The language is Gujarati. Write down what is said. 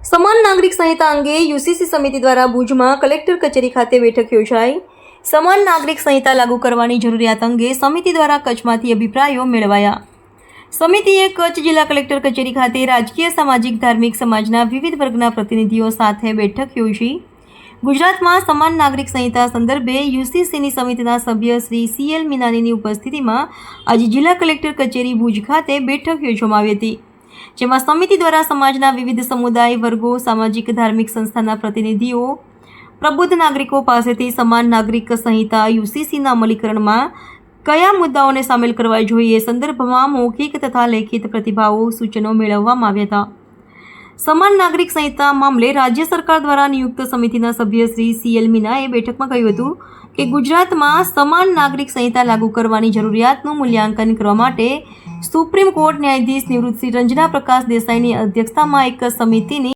સમાન નાગરિક સંહિતા અંગે યુસીસી સમિતિ દ્વારા ભુજમાં કલેક્ટર કચેરી ખાતે બેઠક યોજાઈ. સમાન નાગરિક સંહિતા લાગુ કરવાની જરૂરિયાત અંગે સમિતિ દ્વારા કચ્છમાંથી અભિપ્રાયો મેળવાયા. સમિતિએ કચ્છ જિલ્લા કલેક્ટર કચેરી ખાતે રાજકીય, સામાજિક, ધાર્મિક સમાજના વિવિધ વર્ગના પ્રતિનિધિઓ સાથે બેઠક યોજી. ગુજરાતમાં સમાન નાગરિક સંહિતા સંદર્ભે યુસીસીની સમિતિના સભ્ય શ્રી સીએલ મીનાનીની ઉપસ્થિતિમાં આજે જિલ્લા કલેક્ટર કચેરી ભુજ ખાતે બેઠક યોજવામાં આવી હતી. જેમાં સમિતિ દ્વારા સમાજના વિવિધ સમુદાય વર્ગો, સામાજિક, ધાર્મિક સંસ્થાના પ્રતિનિધિઓ, પ્રબુદ્ધ નાગરિકો પાસેથી સમાન નાગરિક સંહિતા યુસીસીના અમલીકરણમાં કયા મુદ્દાઓને સામેલ કરવા જોઈએ સંદર્ભમાં મૌખિક તથા લેખિત પ્રતિભાવો, સૂચનો મેળવવામાં આવ્યા હતા. સમાન નાગરિક સંહિતા મામલે રાજ્ય સરકાર દ્વારા નિયુક્ત સમિતિના સભ્ય શ્રી સીએલ મીનાએ બેઠકમાં કહ્યું હતું કે ગુજરાતમાં સમાન નાગરિક સંહિતા લાગુ કરવાની જરૂરિયાતનું મૂલ્યાંકન કરવા માટે સુપ્રીમ કોર્ટ ન્યાયાધીશ નિવૃત્ત શ્રી રંજના પ્રકાશ દેસાઈની અધ્યક્ષતામાં એક સમિતિની